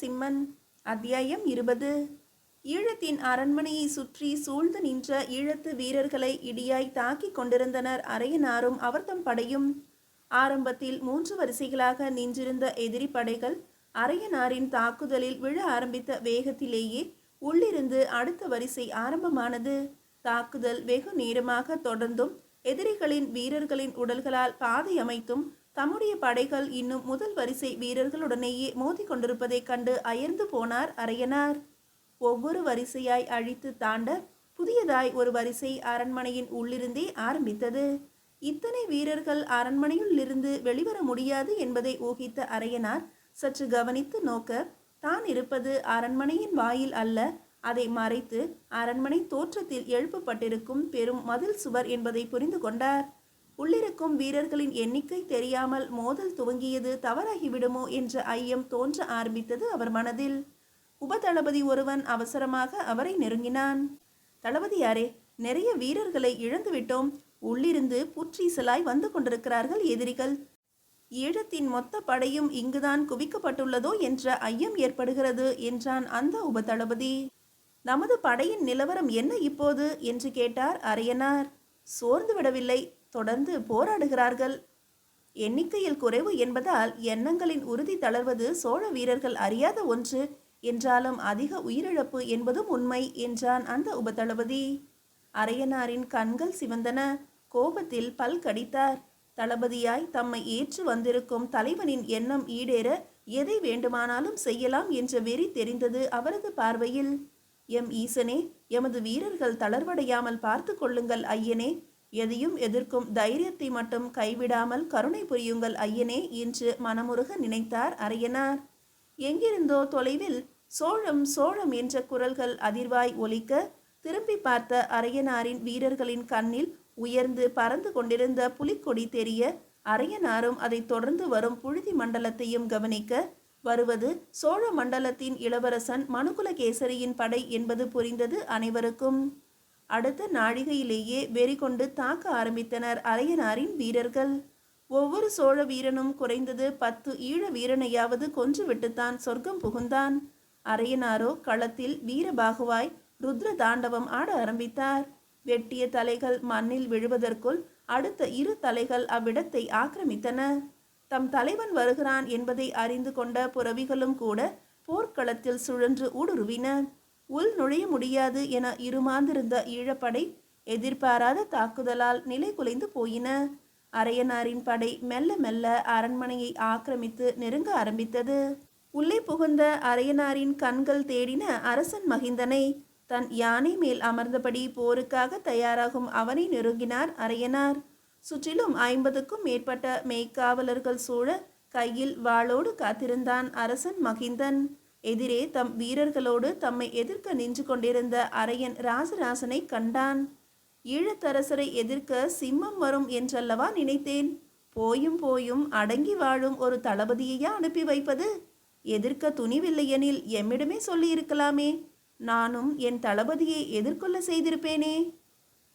சிம்மன். அத்தியாயம் இருபது. ஈழத்தின் அரண்மனையை சுற்றி சூழ்ந்து நின்ற ஈழத்து வீரர்களை இடியாய் தாக்கிக் கொண்டிருந்தனர் அரையனாரும் அவர்தம் படையும். ஆரம்பத்தில் மூன்று வரிசைகளாக நின்றிருந்த எதிரி படைகள் அரையனாரின் தாக்குதலில் விழ ஆரம்பித்த வேகத்திலேயே உள்ளிருந்து அடுத்த வரிசை ஆரம்பமானது. தாக்குதல் வெகு நேரமாக தொடர்ந்தும் எதிரிகளின் வீரர்களின் உடல்களால் பாதை அமைத்தும் தம்முடைய படைகள் இன்னும் முதல் வரிசை வீரர்களுடனேயே மோதி கொண்டிருப்பதைக் கண்டு அயர்ந்து போனார் அரையனார். ஒவ்வொரு வரிசையாய் அழித்து தாண்ட புதியதாய் ஒரு வரிசை அரண்மனையின் உள்ளிருந்தே ஆரம்பித்தது. இத்தனை வீரர்கள் அரண்மனையிலிருந்து வெளிவர முடியாது என்பதை ஊகித்த அரையனார் சற்று கவனித்து நோக்க தான் இருப்பது அரண்மனையின் வாயில் அல்ல. அதை மறைத்து அரண்மனை தோற்றத்தில் எழுப்பப்பட்டிருக்கும் பெரும் மதில் சுவர் என்பதை புரிந்து கொண்டார். உள்ளிருக்கும் வீரர்களின் எண்ணிக்கை தெரியாமல் மோதல் துவங்கியது தவறாகிவிடுமோ என்ற ஐயம் தோன்ற ஆரம்பித்தது அவர் மனதில். உபதளபதி ஒருவன் அவசரமாக அவரை நெருங்கினான். தளபதியாரே நிறைய வீரர்களை இழந்துவிட்டோம். உள்ளிருந்து புற்றீசலாய் வந்து கொண்டிருக்கிறார்கள் எதிரிகள். ஈழத்தின் மொத்த படையும் இங்குதான் குவிக்கப்பட்டுள்ளதோ என்ற ஐயம் ஏற்படுகிறது என்றான் அந்த உபதளபதி. நமது படையின் நிலவரம் என்ன இப்போது? என்று கேட்டார் அரையனார் சோர்ந்து விடவில்லை தொடர்ந்து போராடுகிறார்கள். எண்ணிக்கையில் குறைவு என்பதால் எண்ணங்களின் உறுதி தளர்வது சோழ வீரர்கள் அறியாத ஒன்று. என்றாலும் அதிக உயிரிழப்பு என்பதும் உண்மை என்றான் அந்த உபதளபதி. அரையனாரின் கண்கள் சிவந்தன. கோபத்தில் பல் கடித்தார். தளபதியாய் தம்மை ஏற்று வந்திருக்கும் தலைவனின் எண்ணம் ஈடேற எதை வேண்டுமானாலும் செய்யலாம் என்ற வெறி தெரிந்தது அவரது பார்வையில். எம் ஈசனே எமது வீரர்கள் தளர்வடையாமல் பார்த்து கொள்ளுங்கள் ஐயனே. எதையும் எதிர்க்கும் தைரியத்தை மட்டும் கைவிடாமல் கருணை புரியுங்கள் ஐயனே என்று மனமுருக நினைத்தார் அரையனார். எங்கிருந்தோ தொலைவில் சோழம் சோழம் என்ற குரல்கள் அதிர்வாய் ஒலிக்க திரும்பி பார்த்த அரையனாரின் வீரர்களின் கண்ணில் உயர்ந்து பறந்து கொண்டிருந்த புலிக்கொடி தெரிய அரையனாரும் அதை தொடர்ந்து வரும் புழுதி மண்டலத்தையும் கவனிக்க வருவது சோழ மண்டலத்தின் இளவரசன் மனுகுலகேசரியின் படை என்பது புரிந்தது அனைவருக்கும். அடுத்த நாழிகையிலேயே வெறி கொண்டு தாக்க ஆரம்பித்தனர் அரையனாரின் வீரர்கள். ஒவ்வொரு சோழ வீரனும் குறைந்தது பத்து ஈழ வீரனையாவது கொன்றுவிட்டுத்தான் சொர்க்கம் புகுந்தான். அரையனாரோ களத்தில் வீரபாகுவாய் ருத்ர தாண்டவம் ஆட ஆரம்பித்தார். வெட்டிய தலைகள் மண்ணில் விழுவதற்குள் அடுத்த இரு தலைகள் அவ்விடத்தை ஆக்கிரமித்தன. தம் தலைவன் வருகிறான் என்பதை அறிந்து கொண்ட புறவிகளும் கூட போர்க்களத்தில் சுழன்று ஊடுருவின. உள் நுழைய முடியாது என இருமாந்திருந்த ஈழப்படை எதிர்பாராத தாக்குதலால் நிலை குலைந்து போயின. அரையனாரின் படை மெல்ல மெல்ல அரண்மனையை ஆக்கிரமித்து நெருங்க ஆரம்பித்தது. உள்ளே புகுந்த அரையனாரின் கண்கள் தேடின அரசன் மகிந்தனை தன் யானை மேல் அமர்ந்தபடி போருக்காக தயாராகும் அவனை நெருங்கினார் அரையனார். சுற்றிலும் ஐம்பதுக்கும் மேற்பட்ட மெய்க்காவலர்கள் சூழ கையில் வாளோடு காத்திருந்தான் அரசன் மகிந்தன். எதிரே தம் வீரர்களோடு தம்மை எதிர்க்க நின்று கொண்டிருந்த அரையன் ராசராசனை கண்டான். ஈழத்தரசரை எதிர்க்க சிம்மம் வரும் என்றல்லவா நினைத்தேன். போயும் போயும் அடங்கி வாழும் ஒரு தளபதியையா அனுப்பி வைப்பது? எதிர்க்க துணிவில்லையெனில் எம்மிடமே சொல்லியிருக்கலாமே. நானும் என் தளபதியை எதிர்கொள்ள செய்திருப்பேனே.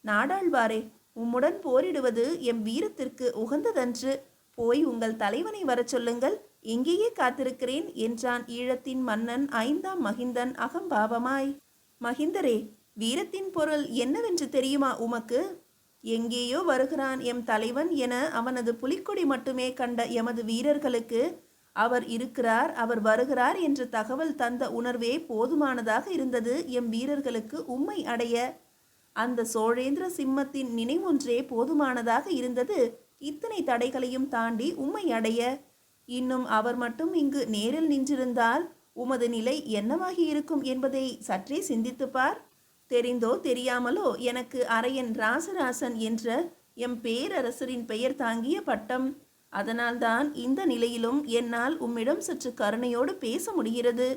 நாடாழ்வாரே உம்முடன் போரிடுவது எம் வீரத்திற்கு உகந்ததன்று. போய் உங்கள் தலைவனை வரச் சொல்லுங்கள். இங்கேயே காத்திருக்கிறேன் என்றான் ஈழத்தின் மன்னன் ஐந்தாம் மகிந்தன் அகம்பாவமாய். மகிந்தரே வீரத்தின் பொருள் என்னவென்று தெரியுமா உமக்கு? எங்கேயோ வருகிறான் எம் தலைவன் என அவனது புலிக்கொடி மட்டுமே கண்ட எமது வீரர்களுக்கு அவர் இருக்கிறார் அவர் வருகிறார் என்ற தகவல் தந்த உணர்வே போதுமானதாக இருந்தது எம் வீரர்களுக்கு உம்மை அடைய. அந்த சோழேந்திர சிம்மத்தின் நினைவொன்றே போதுமானதாக இருந்தது இத்தனை தடைகளையும் தாண்டி உம்மை அடைய. இன்னும் அவர் மட்டும் இங்கு நேரில் நின்றிருந்தால் உமது நிலை என்னவாகி இருக்கும் என்பதை சற்றே சிந்தித்துப்பார் தெரிந்தோ தெரியாமலோ எனக்கு அரையன் ராசராசன் என்ற எம் பேரரசரின் பெயர் தாங்கிய பட்டம். அதனால்தான் இந்த நிலையிலும் என்னால் உம்மிடம் சற்று கருணையோடு பேச முடிகிறது.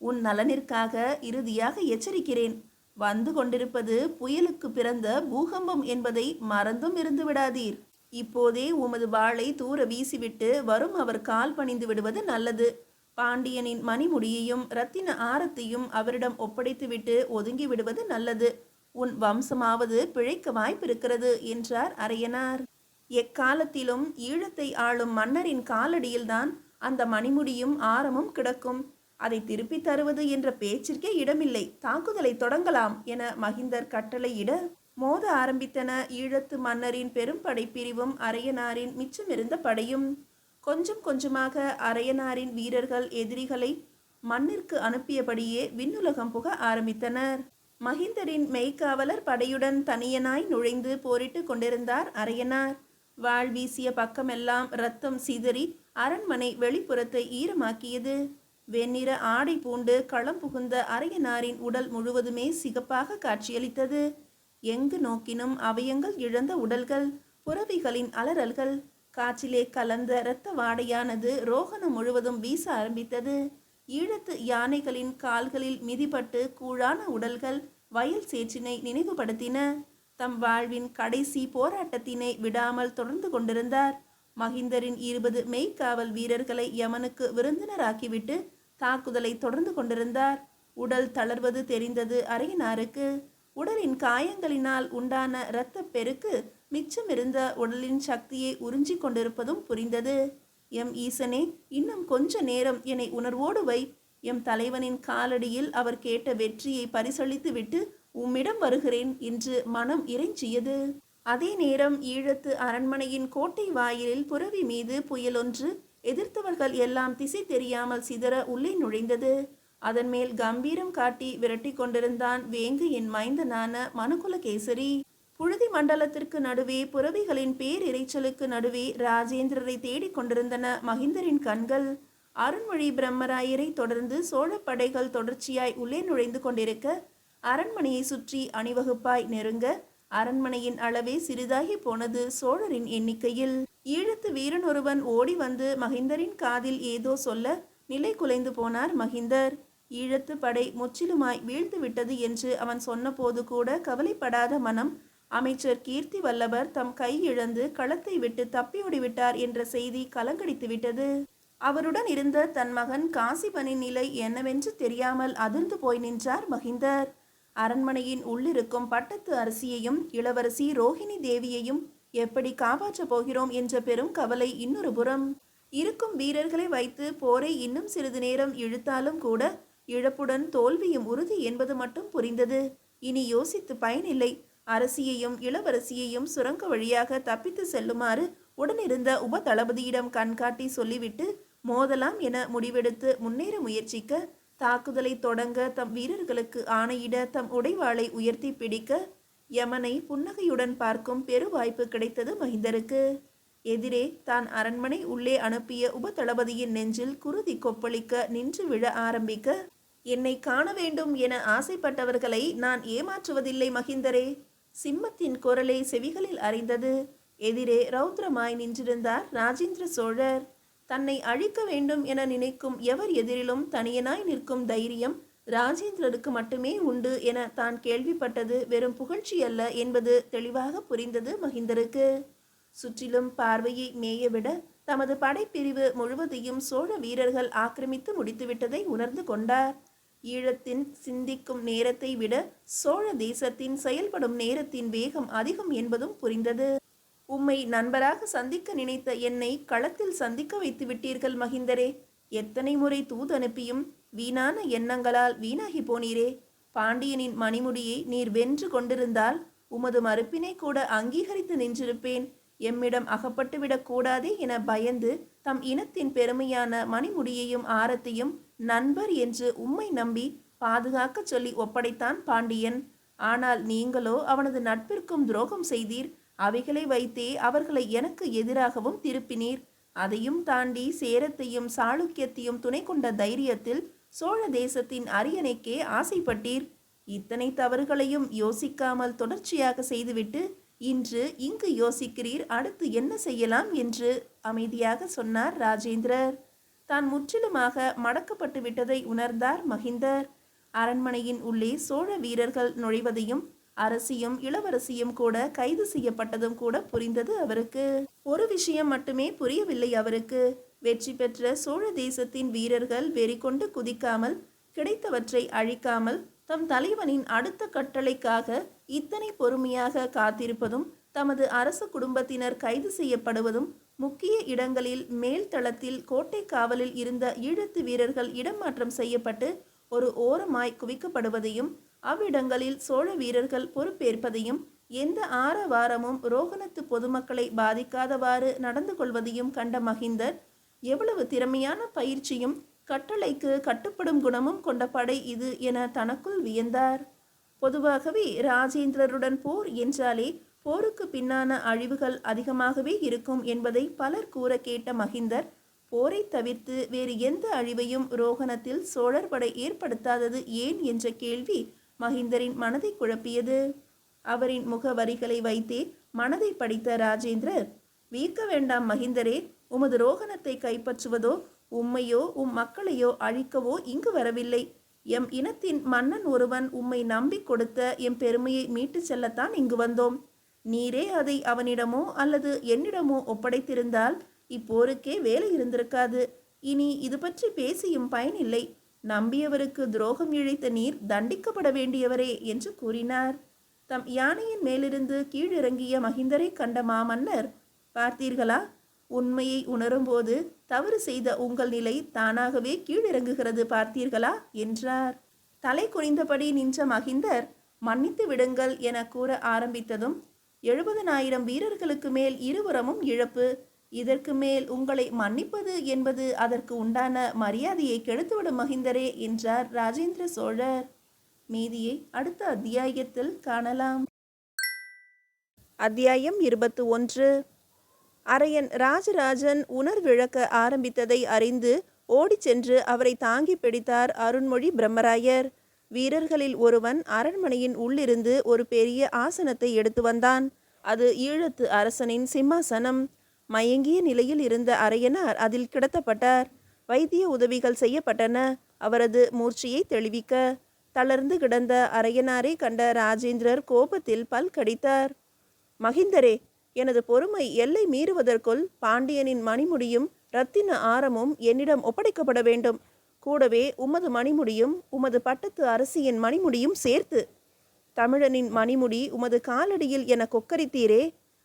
உன் நலனிற்காக இறுதியாக எச்சரிக்கிறேன். வந்து கொண்டிருப்பது புயலுக்கு பிறந்த பூகம்பம் என்பதை மறந்தும் இருந்து விடாதீர் இப்போதே உமது வாளை தூர வீசிவிட்டு வரும் அவர் கால் பணிந்து விடுவது நல்லது. பாண்டியனின் மணிமுடியையும் ரத்தின ஆரத்தையும் அவரிடம் ஒப்படைத்துவிட்டு ஒதுங்கி விடுவது நல்லது. உன் வம்சமாவது பிழைக்க வாய்ப்பிருக்கிறது என்றார் அரையனார். எக்காலத்திலும் ஈழத்தை ஆளும் மன்னரின் காலடியில்தான் அந்த மணிமுடியும் ஆரமும் கிடக்கும். அதை திருப்பித் தருவது என்ற பேச்சிற்கே இடமில்லை. தாக்குதலை தொடங்கலாம் என மகிந்தர் கட்டளையிட மோத ஆரம்பித்தன. ஈழத்து மன்னரின் பெரும் படைப்பிரிவும் அரையனாரின் மிச்சமிருந்த படையும். கொஞ்சம் கொஞ்சமாக அரையனாரின் வீரர்கள் எதிரிகளை மண்ணிற்கு அனுப்பியபடியே விண்ணுலகம் புக ஆரம்பித்தனர். மகிந்தரின் மெய்க்காவலர் படையுடன் தனியனாய் நுழைந்து போரிட்டு கொண்டிருந்தார் அரையனார். வாழ் வீசிய பக்கமெல்லாம் ரத்தம் சிதறி அரண்மனை வெளிப்புறத்தை ஈரமாக்கியது. வெண்ணிற ஆடை பூண்டு களம் புகுந்த அரையனாரின் உடல் முழுவதுமே சிகப்பாக காட்சியளித்தது. எங்கு நோக்கினும் அவயங்கள் இழந்த உடல்கள் புறவிகளின் அலறல்கள் காற்றிலே கலந்த இரத்த வாடையானது ரோகணம் முழுவதும் வீச ஆரம்பித்தது. ஈழத்து யானைகளின் கால்களில் மிதிபட்டு கூழான உடல்கள் வயல் சேற்றினை நினைவுபடுத்தின. தம் வாழ்வின் கடைசி போராட்டத்தினை விடாமல் தொடர்ந்து கொண்டிருந்தார். மகிந்தரின் இருபது மெய்க்காவல் வீரர்களை யமனுக்கு விருந்தினராக்கிவிட்டு தாக்குதலை தொடர்ந்து கொண்டிருந்தார். உடல் தளர்வது தெரிந்தது அரையனாருக்கு. உடலின் காயங்களினால் உண்டான இரத்தப் பெருக்கு மிச்சமிருந்த உடலின் சக்தியை உறிஞ்சிக் கொண்டிருப்பதும் புரிந்தது. எம் ஈசனே இன்னும் கொஞ்ச நேரம் என்னை உணர்வோடு வை. எம் தலைவனின் காலடியில் அவர் கேட்ட வெற்றியை பரிசளித்துவிட்டு உம்மிடம் வருகிறேன் என்று மனம் இறைஞ்சியது. அதே நேரம் ஈழத்து அரண்மனையின் கோட்டை வாயிலில் புரவி மீது புயலொன்று எதிர்த்தவர்கள் எல்லாம் திசை தெரியாமல் சிதற உள்ளே நுழைந்தது. அதன் மேல் கம்பீரம் காட்டி விரட்டி கொண்டிருந்தான் வேங்கு என் மைந்தனான மனுகுலகேசரி புழுதி மண்டலத்திற்கு நடுவே புறவிகளின் பேரிரைச்சலுக்கு நடுவே ராஜேந்திரரை தேடிக் கொண்டிருந்தன மகிந்தரின் கண்கள். அருண்மொழி பிரம்மராயரை தொடர்ந்து சோழ படைகள் தொடர்ச்சியாய் உள்ளே நுழைந்து கொண்டிருக்க அரண்மனையை சுற்றி அணிவகுப்பாய் நெருங்க அரண்மனையின் அளவே சிறிதாகி போனது சோழரின் எண்ணிக்கையில். ஈழத்து வீரன் ஒருவன் ஓடி வந்து மகிந்தரின் காதில் ஏதோ சொல்ல நிலை குலைந்து போனார் மகிந்தர் ஈழத்து படை முற்றிலுமாய் வீழ்ந்து விட்டது என்று அவன் சொன்னபோது கூட கவலைப்படாத மனம். அமைச்சர் கீர்த்தி வல்லவர் தம் கை இழந்து களத்தை விட்டு தப்பியோடிவிட்டார் என்ற செய்தி கலங்கடித்து விட்டது அவருடன் இருந்த தன் மகன் காசிபனின் நிலை என்னவென்று தெரியாமல் அதிர்ந்து போய் நின்றார் மகிந்தர். அரண்மனையின் உள்ளிருக்கும் பட்டத்து அரசியையும் இளவரசி ரோஹிணி தேவியையும் எப்படி காப்பாற்றப் போகிறோம் என்ற பெரும் கவலை இன்னொரு புறம். இருக்கும் வீரர்களை வைத்து போரை இன்னும் சிறிது நேரம் இழுத்தாலும் கூட இழப்புடன் தோல்வியும் உறுதி என்பது மட்டும் புரிந்தது. இனி யோசித்து பயனில்லை. அரசியையும் இளவரசியையும் சுரங்க வழியாக தப்பித்து செல்லுமாறு உடனிருந்த உப தளபதியிடம் கண்காட்டி சொல்லிவிட்டு மோதலாம் என முடிவெடுத்து முன்னேற முயற்சிக்க தாக்குதலை தொடங்க தம் வீரர்களுக்கு ஆணையிட தம் உடைவாளை உயர்த்தி பிடிக்க யமனை புன்னகையுடன் பார்க்கும் பெரு வாய்ப்பு கிடைத்தது மகிந்தருக்கு எதிரே தான் அரண்மனை உள்ளே அனுப்பிய உப தளபதியின் நெஞ்சில் குருதி கொப்பளிக்க நின்று விழ ஆரம்பிக்க என்னை காண வேண்டும் என ஆசைப்பட்டவர்களை நான் ஏமாற்றுவதில்லை மகிந்தரே. சிம்மத்தின் குரலை செவிகளில் அறிந்தது எதிரே ரௌத்ரமாய் நின்றிருந்தார் ராஜேந்திர சோழர். தன்னை அழிக்க வேண்டும் என நினைக்கும் எவர் எதிரிலும் தனியனாய் நிற்கும் தைரியம் ராஜேந்திரருக்கு மட்டுமே உண்டு என தான் கேள்விப்பட்டது வெறும் புகழ்ச்சி அல்ல என்பது தெளிவாக புரிந்தது மகிந்தருக்கு. சுற்றிலும் பார்வையை மேயவிட தமது படைப்பிரிவு முழுவதையும் சோழ வீரர்கள் ஆக்கிரமித்து முடித்துவிட்டதை உணர்ந்து கொண்டார். ஈழத்தின் சிந்திக்கும் நேரத்தை விட சோழ தேசத்தின் செயல்படும் நேரத்தின் வேகம் அதிகம் என்பதும் புரிந்தது. உம்மை நண்பராக சந்திக்க நினைத்த என்னை களத்தில் சந்திக்க வைத்து விட்டீர்கள் மகிந்தரே. எத்தனை முறை தூது அனுப்பியும் வீணான எண்ணங்களால் வீணாகி போனீரே. பாண்டியனின் மணிமுடியை நீர் வென்று கொண்டிருந்தால் உமது மறுப்பினை கூட அங்கீகரித்து நின்றிருப்பேன். எம்மிடம் அகப்பட்டுவிடக் கூடாதே என பயந்து தம் இனத்தின் பெருமையான மணிமுடியையும் ஆரத்தையும் நண்பர் என்று உம்மை நம்பி பாதுகாக்கச் சொல்லி ஒப்படைத்தான் பாண்டியன். ஆனால் நீங்களோ அவனது நட்பிற்கும் துரோகம் செய்தீர். அவைகளை வைத்தே அவர்களை எனக்கு எதிராகவும் திருப்பினீர். அதையும் தாண்டி சேரத்தையும் சாளுக்கியத்தையும் துணை கொண்ட தைரியத்தில் சோழ தேசத்தின் அரியணைக்கே ஆசைப்பட்டீர். இத்தனை தவறுகளையும் யோசிக்காமல் தொடர்ச்சியாக செய்துவிட்டு இன்று இங்கு யோசிக்கிறீர். அடுத்து என்ன செய்யலாம் என்று அமைதியாக சொன்னார் ராஜேந்திரர். தான் முற்றிலுமாக மடக்கப்பட்டு விட்டதை உணர்ந்தார் மகிந்தர். அரண்மனையின் உள்ளே சோழ வீரர்கள் நுழைவதையும் அரசியும் இளவரசியும் கூட கைது செய்யப்பட்டதும் கூட புரிந்தது அவருக்கு. ஒரு விஷயம் மட்டுமே புரியவில்லை அவருக்கு. வெற்றி பெற்ற சோழ தேசத்தின் வீரர்கள் வெறி கொண்டு குதிக்காமல் கிடைத்தவற்றை அழிக்காமல் தம் தலைவனின் அடுத்த கட்டளைக்காக இத்தனை பொறுமையாக காத்திருப்பதும் தமது அரச குடும்பத்தினர் கைது செய்யப்படுவதும் முக்கிய இடங்களில் மேல் தளத்தில் கோட்டை காவலில் இருந்த ஈழத்து வீரர்கள் இடமாற்றம் செய்யப்பட்டு ஒரு ஓரமாய் குவிக்கப்படுவதையும் அவ்விடங்களில் சோழ வீரர்கள் பொறுப்பேற்பதையும் எந்த ஆரவாரமும் ரோகணத்து பொதுமக்களை பாதிக்காதவாறு நடந்து கொள்வதையும் கண்ட மகிந்தர் எவ்வளவு திறமையான பயிற்சியும் கட்டளைக்கு கட்டுப்படும் குணமும் கொண்ட படை இது என தனக்குள் வியந்தார். பொதுவாகவே ராஜேந்திரருடன் போர் என்றாலே போருக்கு பின்னான அழிவுகள் அதிகமாகவே இருக்கும் என்பதை பலர் கூற கேட்ட மகிந்தர் போரை தவிர்த்து வேறு எந்த அழிவையும் ரோகணத்தில் சோழர் படை ஏற்படுத்தாதது ஏன் என்ற கேள்வி மகிந்தரின் மனதை குழப்பியது. அவரின் முகவரிகளை வைத்தே மனதை படித்த ராஜேந்திரர் வீக்க வேண்டாம் மகிந்தரே உமது ரோகணத்தை கைப்பற்றுவதோ உம்மையோ உம் மக்களையோ அழிக்கவோ இங்கு வரவில்லை. எம் இனத்தின் மன்னன் ஒருவன் உம்மை நம்பிக் கொடுத்த எம் பெருமையை மீட்டுச் செல்லத்தான் இங்கு வந்தோம். நீரே அதை அவனிடமோ அல்லது என்னிடமோ ஒப்படைத்திருந்தால் இப்போருக்கே வேலை இருந்திருக்காது. இனி இது பற்றி பேசியும் பயனில்லை நம்பியவருக்கு துரோகம் இழைத்த நீர் தண்டிக்கப்பட வேண்டியவரே என்று கூறினார். தம் யானையின் மேலிருந்து கீழிறங்கிய மகிந்தரை கண்ட மாமன்னர் பார்த்தீர்களா? உண்மையை உணரும்போது தவறு செய்த உங்கள் நிலை தானாகவே கீழிறங்குகிறது பார்த்தீர்களா? என்றார். தலை குனிந்தபடி நின்ற மகிந்தர் மன்னித்து விடுங்கள் என கூற ஆரம்பித்ததும் எழுபதனாயிரம் வீரர்களுக்கு மேல் இருபுறமும் இழப்பு. இதற்கு மேல் உங்களை மன்னிப்பது என்பது அதற்கு உண்டான மரியாதையை கெடுத்துவிடும் மகிந்தரே என்றார் ராஜேந்திர சோழர். மீதியை அடுத்த அத்தியாயத்தில் காணலாம். அத்தியாயம் இருபத்து ஒன்று அரையன் ராஜராஜன் உணர்விழக்க ஆரம்பித்ததை அறிந்து ஓடிச் சென்று அவரை தாங்கி பிடித்தார் அருண்மொழி பிரம்மராயர். வீரர்களில் ஒருவன் அரண்மனையின் உள்ளிருந்து ஒரு பெரிய ஆசனத்தை எடுத்து வந்தான். அது ஈழத்து அரசனின் சிம்மாசனம். மயங்கிய நிலையில் இருந்த அரையனார் அதில் கிடத்தப்பட்டார். வைத்திய உதவிகள் செய்யப்பட்டன. அவரது மூர்ச்சியை தெளிவிக்க தளர்ந்து கிடந்த அரையனாரை கண்ட ராஜேந்திரர் கோபத்தில் பல் கடித்தார். மகிந்தரே எனது பொறுமை எல்லை மீறுவதற்குள் பாண்டியனின் மணிமுடியும் ரத்தின ஆரமும் என்னிடம் ஒப்படைக்கப்பட வேண்டும். கூடவே உமது மணிமுடியும் உமது பட்டத்து அரசியின் மணிமுடியும் சேர்த்து. தமிழனின் மணிமுடி உமது காலடியில் என கொக்கரித்தீரே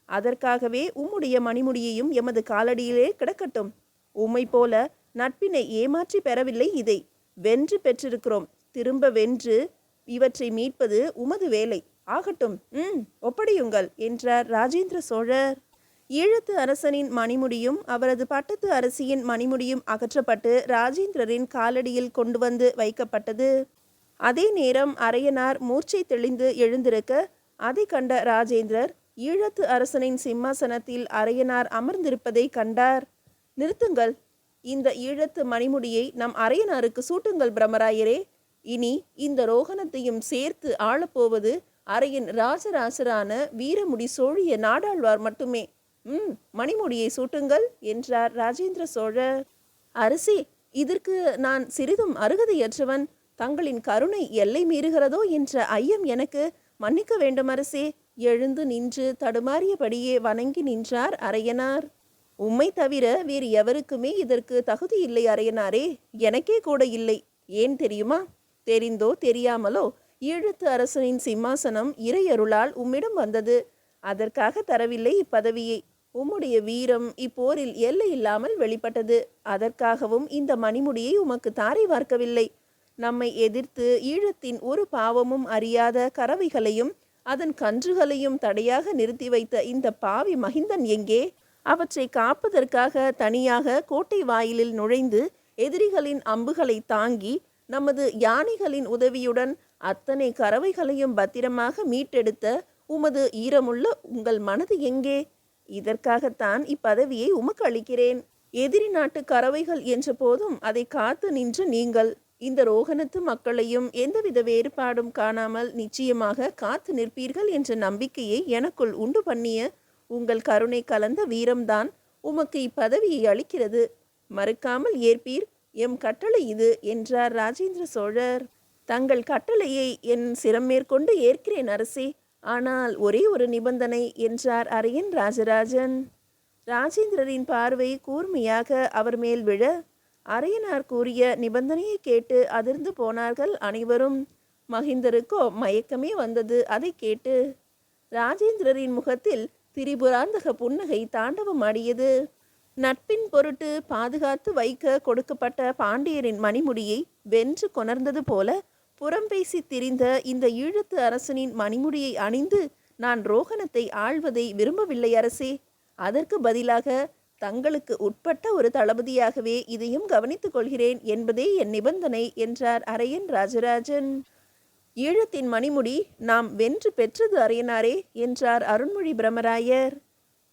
அதற்காகவே உம்முடைய மணிமுடியையும் எமது காலடியிலே கிடக்கட்டும். உம்மை போல நட்பினை ஏமாற்றி பெறவில்லை இதை. வென்று பெற்றிருக்கிறோம். திரும்ப வென்று இவற்றை மீட்பது உமது வேலை. ஆகட்டும். ம் ஒப்படையுங்கள் என்றார் ராஜேந்திர சோழர். ஈழத்து அரசனின் மணிமுடியும் அவரது பட்டத்து அரசியின் மணிமுடியும் அகற்றப்பட்டு ராஜேந்திரரின் காலடியில் கொண்டு வந்து வைக்கப்பட்டது. அதே நேரம் அரையனார் மூர்ச்சை தெளிந்து எழுந்திருக்க அதை கண்ட ராஜேந்திரர் ஈழத்து அரசனின் சிம்மாசனத்தில் அரையனார் அமர்ந்திருப்பதை கண்டார். நிறுத்துங்கள். இந்த ஈழத்து மணிமுடியை நம் அரையனாருக்கு சூட்டுங்கள் பிரம்மராயரே. இனி இந்த ரோகணத்தையும் சேர்த்து ஆளப்போவது அறையின் ராஜராசரான வீரமுடி சோழிய நாடாழ்வார் மட்டுமே. ம் மணிமுடியை சூட்டுங்கள் என்றார் ராஜேந்திர சோழர். அரசி இதற்கு நான் சிறிதும் அருகதையற்றவன். தங்களின் கருணை எல்லை மீறுகிறதோ என்ற ஐயம் எனக்கு. மன்னிக்க வேண்டும் அரசே. எழுந்து நின்று தடுமாறியபடியே வணங்கி நின்றார் அரையனார். உம்மை தவிர வேறு எவருக்குமே இதற்கு தகுதி இல்லை அரையனாரே. எனக்கே கூட இல்லை. ஏன் தெரியுமா? தெரிந்தோ தெரியாமலோ ஈழத்து அரசனின் சிம்மாசனம் இறையருளால் உம்மிடம் வந்தது. அதற்காக தரவில்லை இப்பதவியை. உம்முடைய வீரம் இப்போரில் எல்லை இல்லாமல் வெளிப்பட்டது. அதற்காகவும் இந்த மணிமுடியை உமக்கு தாரை வார்க்கவில்லை. நம்மை எதிர்த்து ஈழத்தின் ஒரு பாவமும் அறியாத கறவைகளையும் அதன் கன்றுகளையும் தடையாக நிறுத்தி வைத்த இந்த பாவி மகிந்தன் எங்கே? அவற்றை காப்பதற்காக தனியாக கோட்டை வாயிலில் நுழைந்து எதிரிகளின் அம்புகளை தாங்கி நமது யானைகளின் உதவியுடன் அத்தனை கறவைகளையும் பத்திரமாக மீட்டெடுத்த உமது ஈரமுள்ள உங்கள் மனது எங்கே? இதற்காகத்தான் இப்பதவியை உமக்கு அளிக்கிறேன். எதிரி நாட்டு கறவைகள் என்ற போதும் அதை காத்து நின்று நீங்கள். இந்த ரோகணத்து மக்களையும் எந்தவித வேறுபாடும் காணாமல் நிச்சயமாக காத்து நிற்பீர்கள் என்ற நம்பிக்கையை எனக்குள் உண்டு பண்ணிய உங்கள் கருணை கலந்த வீரம்தான் உமக்கு இப்பதவியை அளிக்கிறது. மறுக்காமல் ஏற்பீர். எம் கட்டளை இது என்றார் ராஜேந்திர சோழர். தங்கள் கட்டளையை என் சிரம் மேற்கொண்டு ஏற்கிறேன் அரசே. ஆனால் ஒரே ஒரு நிபந்தனை என்றார் அரையன் ராஜராஜன். ராஜேந்திரரின் பார்வை கூர்மையாக அவர் மேல் விழ அரையனார் கூறிய நிபந்தனையை கேட்டு அதிர்ந்து போனார்கள் அனைவரும். மகிந்தருக்கோ மயக்கமே வந்தது அதை கேட்டு ராஜேந்திரரின் முகத்தில் திரிபுராந்தக புன்னகை தாண்டவமாடியது நட்பின் பொருட்டு பாதுகாத்து வைக்க கொடுக்கப்பட்ட பாண்டியரின் மணிமுடியை வென்று கொணர்ந்தது போல புறம்பேசி திரிந்த இந்த ஈழத்து அரசனின் மணிமுடியை அணிந்து நான் ரோகணத்தை ஆள்வதை விரும்பவில்லை அரசே. அதற்கு பதிலாக தங்களுக்கு உட்பட்ட ஒரு தளபதியாகவே இதையும் கவனித்துக் கொள்கிறேன் என்பதே என் நிபந்தனை என்றார் அரையன் ராஜராஜன். ஈழத்தின் மணிமுடி நாம் வென்று பெற்றது அரையனாரே என்றார் அருண்மொழி பிரமராயர்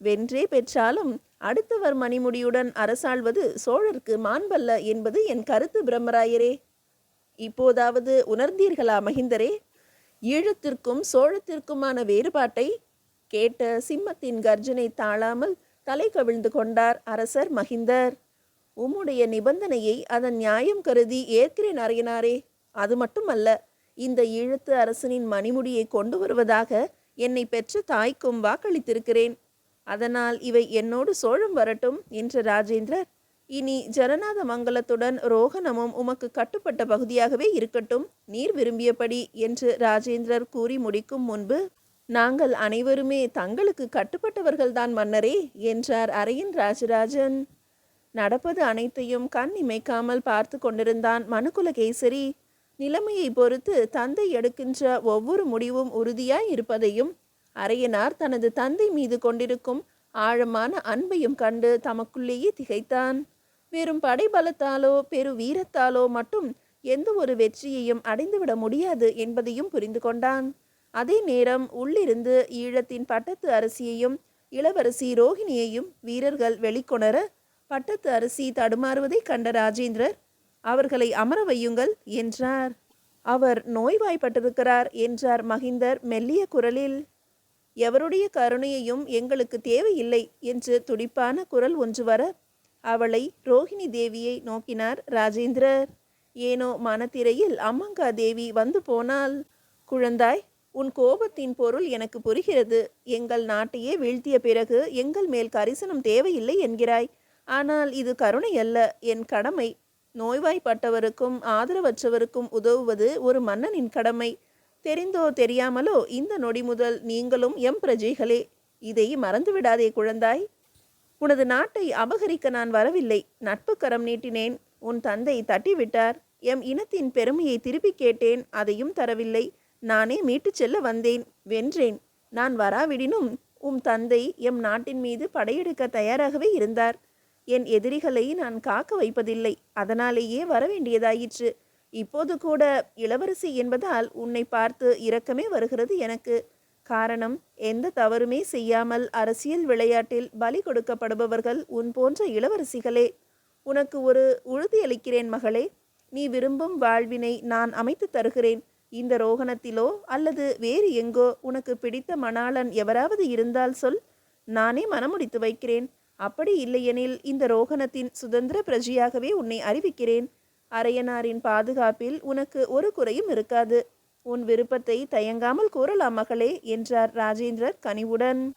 வென்றே பெற்றாலும் அடுத்தவர் மணிமுடியுடன் அரசாள்வது சோழருக்கு மாண்பல்ல என்பது என் கருத்து பிரம்மராயரே. இப்போதாவது உணர்ந்தீர்களா மகிந்தரே? ஈழத்திற்கும் சோழத்திற்குமான வேறுபாட்டை கேட்ட சிம்மத்தின் கர்ஜனை தாழாமல் தலை கவிழ்ந்து கொண்டார் அரசர் மகிந்தர். உம்முடைய நிபந்தனையை அதன் நியாயம் கருதி ஏற்கிறேன் அறையினாரே. அது மட்டுமல்ல இந்த ஈழத்து அரசனின் மணிமுடியை கொண்டு வருவதாக என்னை பெற்ற தாய்க்கும் வாக்களித்திருக்கிறேன். அதனால் இவை என்னோடு சோழம் வரட்டும் என்ற ராஜேந்திரர் இனி ஜனநாத மங்கலத்துடன் ரோகணமும் உமக்கு கட்டுப்பட்ட பகுதியாகவே இருக்கட்டும். நீர் விரும்பியபடி என்று ராஜேந்திரர் கூறி முடிக்கும் முன்பு நாங்கள் அனைவருமே தங்களுக்கு கட்டுப்பட்டவர்கள்தான் மன்னரே என்றார் அரையின் ராஜராஜன். நடப்பது அனைத்தையும் கண் இமைக்காமல் பார்த்து கொண்டிருந்தான் மனுகுலகேசரி. நிலைமையை பொறுத்து தந்தை எடுக்கின்ற ஒவ்வொரு முடிவும் உறுதியாய் இருப்பதையும் அரையனார் தனது தந்தை மீது கொண்டிருக்கும் ஆழமான அன்பையும் கண்டு தமக்குள்ளேயே திகைத்தான். வெறும் படைபலத்தாலோ பெரு வீரத்தாலோ மட்டும் எந்த ஒரு வெற்றியையும் அடைந்துவிட முடியாது என்பதையும் புரிந்து கொண்டான். அதே நேரம் உள்ளிருந்து ஈழத்தின் பட்டத்து அரசியையும் இளவரசி ரோகிணியையும் வீரர்கள் வெளிக்கொணர பட்டத்து அரசி தடுமாறுவதைக் கண்ட ராஜேந்திரர் அவர்களை அமர வையுங்கள் என்றார். அவர் நோய்வாய்ப்பட்டிருக்கிறார் என்றார் மகிந்தர் மெல்லிய குரலில். எவருடைய கருணையையும் எங்களுக்கு தேவையில்லை என்று துடிப்பான குரல் ஒன்று வர அவளை ரோஹிணி தேவியை நோக்கினார் ராஜேந்திரர். ஏனோ மனத்திரையில் அம்மங்கா தேவி வந்து போனால் குழந்தாய் உன் கோபத்தின் பொருள் எனக்கு புரிகிறது. எங்கள் நாட்டையே வீழ்த்திய பிறகு எங்கள் மேல் கரிசனம் தேவையில்லை என்கிறாய். ஆனால் இது கருணை அல்ல என் கடமை நோய்வாய்ப்பட்டவருக்கும் ஆதரவற்றவருக்கும் உதவுவது ஒரு மன்னனின் கடமை. தெரிந்தோ தெரியாமலோ இந்த நொடி முதல் நீங்களும் எம் பிரஜைகளே இதை மறந்துவிடாதே குழந்தாய். உனது நாட்டை அபகரிக்க நான் வரவில்லை. நட்பு கரம் நீட்டினேன். உன் தந்தை தட்டிவிட்டார். எம் இனத்தின் பெருமையை திருப்பி கேட்டேன். அதையும் தரவில்லை. நானே மீட்டுச் செல்ல வந்தேன். வென்றேன். நான் வராவிடினும் உம் தந்தை எம் நாட்டின் மீது படையெடுக்க தயாராகவே இருந்தார். என் எதிரிகளை நான் காக்க வைப்பதில்லை. அதனாலேயே வரவேண்டியதாயிற்று. இப்போது கூட இளவரசி என்பதால் உன்னை பார்த்து இரக்கமே வருகிறது எனக்கு. காரணம் எந்த தவறுமே செய்யாமல் அரசியல் விளையாட்டில் பலி கொடுக்கப்படுபவர்கள் உன் போன்ற இளவரசிகளே. உனக்கு ஒரு உறுதியளிக்கிறேன் மகளே. நீ விரும்பும் வாழ்வினை நான் அமைத்து தருகிறேன். இந்த ரோகணத்திலோ அல்லது வேறு எங்கோ உனக்கு பிடித்த மணாளன் எவராவது இருந்தால் சொல். நானே மனமுடித்து வைக்கிறேன். அப்படி இல்லையெனில் இந்த ரோகணத்தின் சுதந்திர பிரஜையாகவே உன்னை அறிவிக்கிறேன். அரையனாரின் பாதுகாப்பில் உனக்கு ஒரு குறையும் இருக்காது. உன் விருப்பத்தை தயங்காமல் கூறலாம் மகளே என்றார் ராஜேந்திரர் கனிவுடன்.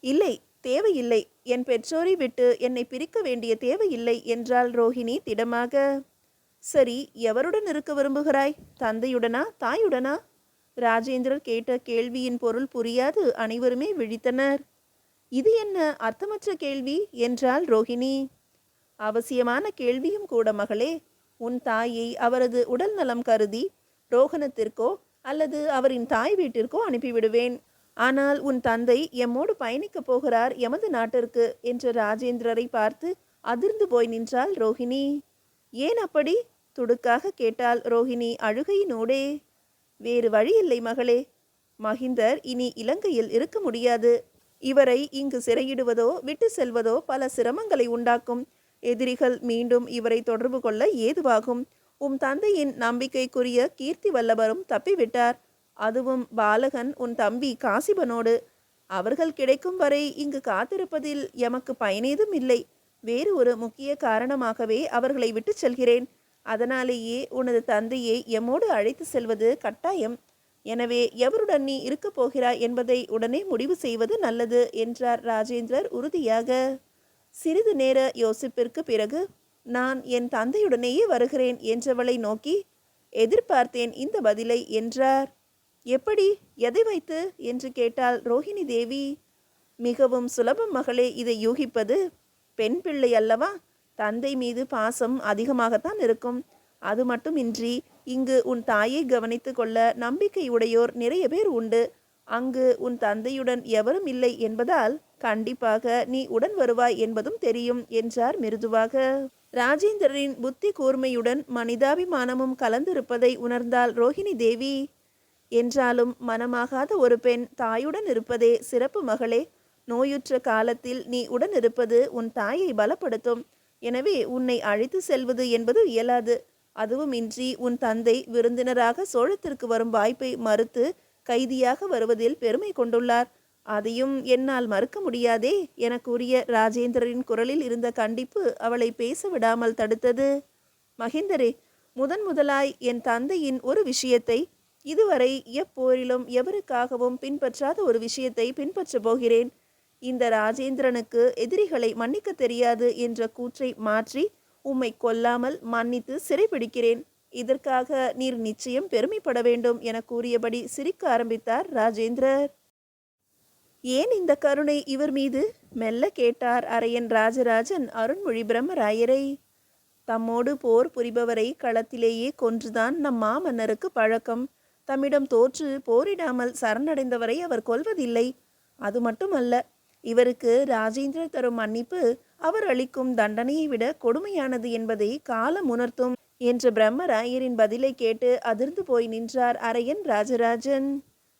இல்லை தேவையில்லை. என் பெற்றோரை விட்டு என்னை பிரிக்க வேண்டிய தேவையில்லை என்றாள் ரோஹிணி திடமாக. சரி எவருடன் இருக்க விரும்புகிறாய்? தந்தையுடனா தாயுடனா? ராஜேந்திரர் கேட்ட கேள்வியின் பொருள் புரியாது அனைவருமே விழித்தனர். இது என்ன அர்த்தமற்ற கேள்வி? என்றாள் ரோஹிணி. அவசியமான கேள்வியும் கூட மகளே. உன் தாயை அவரது உடல் நலம் கருதி ரோகணத்திற்கோ அல்லது அவரின் தாய் வீட்டிற்கோ அனுப்பிவிடுவேன். ஆனால் உன் தந்தை எம்மோடு பயணிக்கப் போகிறார் எமது நாட்டிற்கு என்ற ராஜேந்திரரை பார்த்து அதிர்ந்து போய் நின்றாள் ரோஹிணி. ஏன் அப்படி? துடுக்காக கேட்டாள் ரோஹிணி அழுகையினோடே. வேறு வழியில்லை மகளே. மகிந்தர் இனி இலங்கையில் இருக்க முடியாது. இவரை இங்கு சிறையிடுவதோ விட்டு செல்வதோ பல சிரமங்களை உண்டாக்கும். எதிரிகள் மீண்டும் இவரை தொடர்பு கொள்ள ஏதுவாகும். உம் தந்தையின் நம்பிக்கைக்குரிய கீர்த்தி வல்லவரும் தப்பிவிட்டார். அதுவும் பாலகன் உன் தம்பி காசிபனோடு. அவர்கள் கிடைக்கும் வரை இங்கு காத்திருப்பதில் எமக்கு பயனேதும் இல்லை. வேறு ஒரு முக்கிய காரணமாகவே அவர்களை விட்டு செல்கிறேன். அதனாலேயே உனது தந்தையை எம்மோடு அழைத்து செல்வது கட்டாயம். எனவே எவருடன் நீ இருக்கப் போகிறாய் என்பதை உடனே முடிவு செய்வது நல்லது என்றார் ராஜேந்திரர் உறுதியாக. சிறிது நேர யோசிப்பிற்கு பிறகு நான் என் தந்தையுடனேயே வருகிறேன் என்றவளை நோக்கி எதிர்பார்த்தேன் இந்த பதிலை என்றார். எப்படி? எதை வைத்து? என்று கேட்டாள் ரோஹிணி தேவி. மிகவும் சுலபம் மகளே இதை யூகிப்பது. பெண் பிள்ளை அல்லவா? தந்தை மீது பாசம் அதிகமாகத்தான் இருக்கும். அது மட்டுமின்றி இங்கு உன் தாயை கவனித்து கொள்ள நம்பிக்கை உடையோர் நிறைய பேர் உண்டு. அங்கு உன் தந்தையுடன் எவரும் இல்லை என்பதால் கண்டிப்பாக நீ உடன் வருவாய் என்பதும் தெரியும் என்றார் மிருதுவாக. ராஜேந்திரரின் புத்தி கூர்மையுடன் மனிதாபிமானமும் கலந்திருப்பதை உணர்ந்தாள் ரோஹிணி தேவி. என்றாலும் மனமாகாத ஒரு பெண் தாயுடன் இருப்பதே சிறப்பு மகளே. நோயுற்ற காலத்தில் நீ உடன் இருப்பது உன் தாயை பலப்படுத்தும். எனவே உன்னை அழைத்து செல்வது என்பது இயலாது. அதுவும் இன்றி உன் தந்தை விருந்தினராக சோழத்திற்கு வரும் வாய்ப்பை மறுத்து கைதியாக வருவதில் பெருமை கொண்டுள்ளார். அதையும் என்னால் மறுக்க முடியாதே என கூறிய ராஜேந்திரரின் குரலில் இருந்த கண்டிப்பு அவளை பேச விடாமல் தடுத்தது. மகேந்தரே முதன் முதலாய் என் தந்தையின் ஒரு விஷயத்தை இதுவரை எப்போரிலும் எவருக்காகவும் பின்பற்றாத ஒரு விஷயத்தை பின்பற்றப் போகிறேன். இந்த ராஜேந்திரனுக்கு எதிரிகளை மன்னிக்க தெரியாது என்ற கூற்றை மாற்றி உம்மை கொல்லாமல் மன்னித்து சிறைபிடிக்கிறேன் இதற்காக நீர் நிச்சயம் பெருமைப்பட வேண்டும் என கூறியபடி சிரிக்க ஆரம்பித்தார் ராஜேந்திரர். ஏன் இந்த கருணை இவர் மீது? மெல்ல கேட்டார் அரையன் ராஜராஜன் அருண்மொழி பிரம்மராயரை. தம்மோடு போர் புரிபவரை களத்திலேயே கொன்றுதான் நம் மாமன்னருக்கு பழக்கம். தம்மிடம் தோற்று போரிடாமல் சரணடைந்தவரை அவர் கொல்வதில்லை. அது மட்டுமல்ல இவருக்கு ராஜேந்திரர் தரும் மன்னிப்பு அவர் அளிக்கும் தண்டனையை விட கொடுமையானது என்பதை காலம் உணர்த்தும் என்று பிரம்மராயரின் பதிலை கேட்டு அதிர்ந்து போய் நின்றார் அரையன் ராஜராஜன்.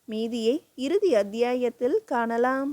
மீதியை இறுதி அத்தியாயத்தில் காணலாம்.